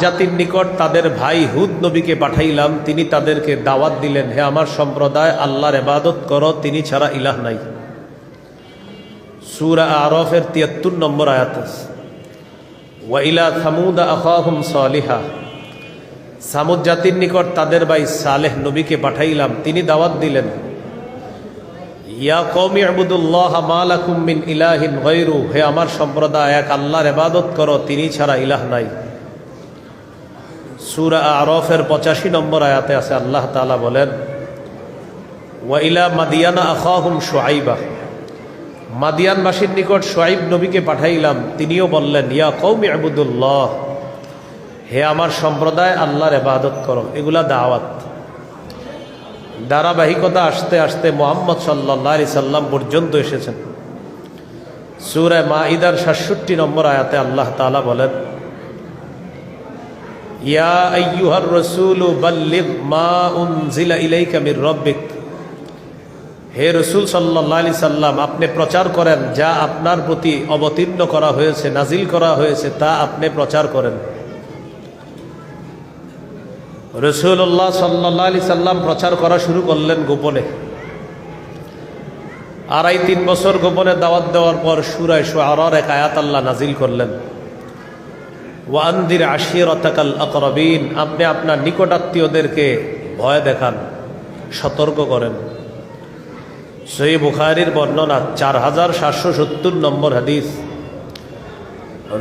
জাতির নিকট তাদের ভাই হুদ নবীকে পাঠাইলাম, তিনি তাদেরকে দাওয়াত দিলেন, হে আমার সম্প্রদায়, আল্লাহর এবাদত করো, তিনি ছাড়া ইলাহ নাই। সুরা আরফের তিয়াত্তর নম্বর আয়াত। ওয়াইলা থামুদা আখাহুম সালিহা। সামুদ জাতির নিকট তাদের ভাই সালেহ নবীকে পাঠাইলাম, তিনি দাওয়াত দিলেন, ইয়া কৌমি আবুদুল্লাহ মালাকুম মিন ইলাহিন গৈরু হে আমার সম্প্রদায়, এক আল্লাহর এবাদত করো, তিনি ছাড়া ইলাহ নাই। সুরা আরফের পঁচাশি নম্বর আয়াতে আছে, আল্লাহ তালা বলেন ওয়াইলা মাদিয়ানা আখাহুম সোয়াইবা মাদিয়ানবাসীর নিকট সোয়াইব নবীকে পাঠাইলাম, তিনিও বললেন, ইয়া কৌমি আবুদুল্লাহ হে আমার সম্প্রদায়, আল্লাহর এবাদত করো, এগুলা দাওয়াত। ধারাবাহিকতা আসতে আসতে মোহাম্মদ সাল্লাহ আলি সাল্লাম পর্যন্ত এসেছেন। সুরায় মা ইদার সাতষট্টি নম্বর আয়াতে আল্লাহ তালা বলেন ইয়া রসুল হে রসুল সাল্লাহ আলি সাল্লাম, আপনি প্রচার করেন যা আপনার প্রতি অবতীর্ণ করা হয়েছে, নাজিল করা হয়েছে, তা আপনি প্রচার করেন। রসুল্লাহ সাল্লাহ আলি সাল্লাম প্রচার করা শুরু করলেন গোপনে। আড়াই তিন বছর গোপনে দাওয়াত দেওয়ার পর সুরায় সুয়ার এক আয়াত আল্লাহ নাজিল করলেন। ওয়ান্দির আশির অতাকাল আকরবিন, আপনি আপনার নিকটাত্মীয়দেরকে ভয় দেখান, সতর্ক করেন। সই বুখারির বর্ণনা চার হাজার সাতশো সত্তর নম্বর হাদিস।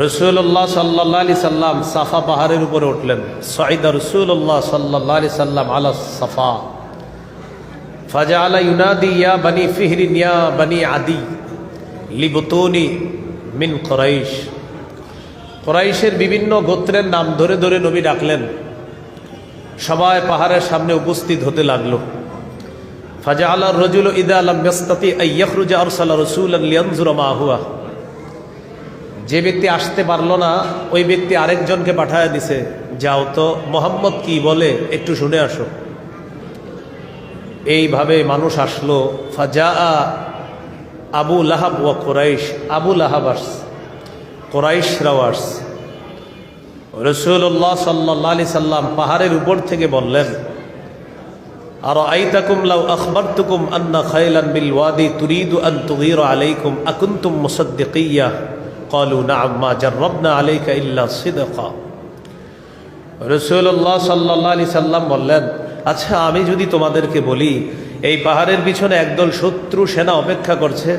রসুল্লাহ সাল্লাহ আলি সাল্লাম সাফা পাহাড়ের উপরে উঠলেন। সাইদা রসুল্লাহ সাল্লাহ আলি সাল্লাম আলা সাফা। ফাজা আলা ইউনাদি, ইয়া বানি ফিহরিন, ইয়া বানি আদি, লিবতনি মিন করাইশ। কোরাইশের বিভিন্ন গোত্রের নাম ধরে ধরে নবী ডাকলেন। সবাই পাহাড়ের সামনে উপস্থিত হতে লাগল। ফাজা আল্লাহ রজুল ইদা আলম মেস্তাতি আইয়খরুজা আরসাল রসুল লিয়ানজুর মাহুয়া যে ব্যক্তি আসতে পারল না, ওই ব্যক্তি আরেকজনকে পাঠায় দিছে, যাও তো, মোহাম্মদ কি বলে, একটু শুনে আসো। এইভাবে মানুষ আসলো। ফাজা আবু লাহাব ও কোরাইশ, আবু লাহাব আস কোরাইশরাও আস রসুল্লাহ সাল্লাহ আলি সাল্লাম পাহাড়ের উপর থেকে বললেন আর আইতাকুম লাউ আখবরতুকুম আন্না খাইলান বিল ওয়াদি তুরিদু আন তুগীর আলাইকুম আকুনতুম মুসাদ্দিকিয়া قالوا نعم ما جربنا عليك إلا صدقا রসুল্লাহ সাল্লাহ আলি সাল্লাম বললেন আচ্ছা আমি যদি তোমাদেরকে বলি এই পাহাড়ের পিছনে একদল শত্রু সেনা অপেক্ষা করছে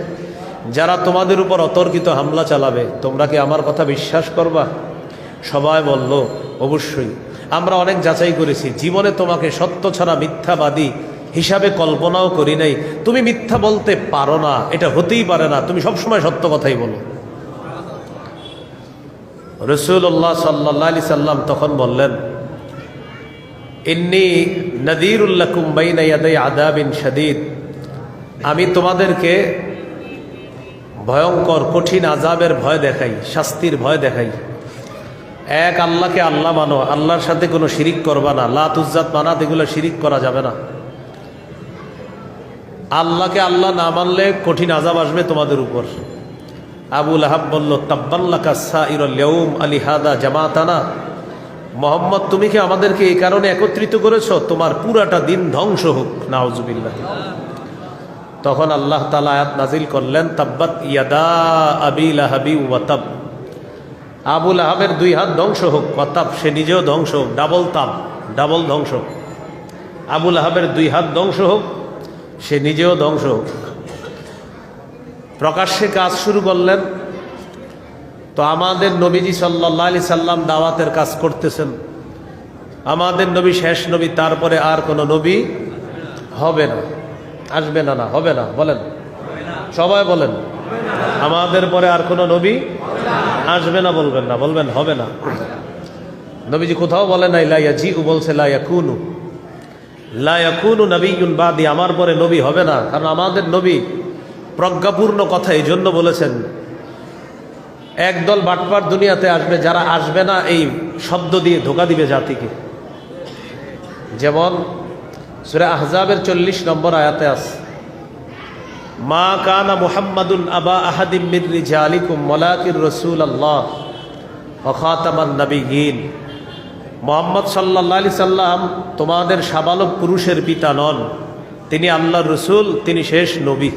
যারা তোমাদের উপর অতর্কিত হামলা চালাবে, তোমরা কি আমার কথা বিশ্বাস করবা? সবাই বলল, অবশ্যই। আমরা অনেক যাচাই করেছি। জীবনে তোমাকে সত্য ছাড়া মিথ্যাবাদী হিসাবে কল্পনাও করি নাই। তুমি মিথ্যা বলতে পারো না। এটা হতেই পারে না। তুমি সবসময় সত্য কথাই বলো। রসুল্লাহ সাল্লাহ আলি সাল্লাম তখন বললেন, ইন্নি নদীরুল্লাহ কুম্বাইনা ইয়াদাই আদাবিন শাদিদ। আমি তোমাদেরকে ভয়ঙ্কর, কঠিন আজাবের ভয় দেখাই, শাস্তির ভয় দেখাই। এক আল্লাহকে আল্লাহ মানো, আল্লাহর সাথে কোনো শিরিক করবা না। লাত উজ্জাত মানাত, এগুলো শিরিক করা যাবে না। আল্লাহকে আল্লাহ না মানলে কঠিন আজাব আসবে তোমাদের উপর। আবুল আহাব বলল, তাব্বাল্লাকা সাইরুম আলী হাদা জামাতানা? মোহাম্মদ, তুমি কি আমাদেরকে এই কারণে একত্রিত করেছ? তোমার পুরাটা দিন ধ্বংস হোক নাওজুবিল্লাহ তখন আল্লাহ তালা আয়াত নাজিল করলেন, তাব্বাত ইয়াদা আবিল আহাবি ওয়াতাব আবুল আহাবের দুই হাত ধ্বংস হোক ওয়াতাব সে নিজেও ধ্বংস হোক, ডাবল তাব, ডাবল ধ্বংস হোক। আবুল আহাবের দুই হাত ধ্বংস হোক, সে নিজেও ধ্বংস হোক। প্রকাশ্যে কাজ শুরু করলেন। তো আমাদের নবীজি সাল্লাহ আলি সাল্লাম দাওয়াতের কাজ করতেছেন। আমাদের নবী শেষ নবী, তারপরে আর কোনো নবী হবে না। আসবে না না, হবে না, বলেন। সবাই বলেন। আমাদের পরে আর কোনো নবী আসবে না বলবেন না, বলবেন হবে না। নবীজি কোথাও বলে নাই লাইয়া জি উ বলছে লাইয়া কুনু লাইয়া কুনু নবীন বাদি, আমার পরে নবী হবে না, কারণ আমাদের নবী প্রজ্ঞাপূর্ণ কথা এই জন্য বলেছেন। একদল বাটপার দুনিয়াতে আসবে, যারা আসবে না, এই শব্দ দিয়ে ধোকা দিবে জাতিকে। যেমন সুরে আহজাবের চল্লিশ নম্বর আয়াতে আছে। মা কানা মুহাম্মাদুন আবা আহাদিম মির রিজালিকুম মোলাকির রসুল আল্লাহ অখাতামান নবীন মোহাম্মদ সাল্লা আলি সাল্লাম তোমাদের সাবালক পুরুষের পিতা নন। তিনি আল্লাহর রসুল, তিনি শেষ নবী।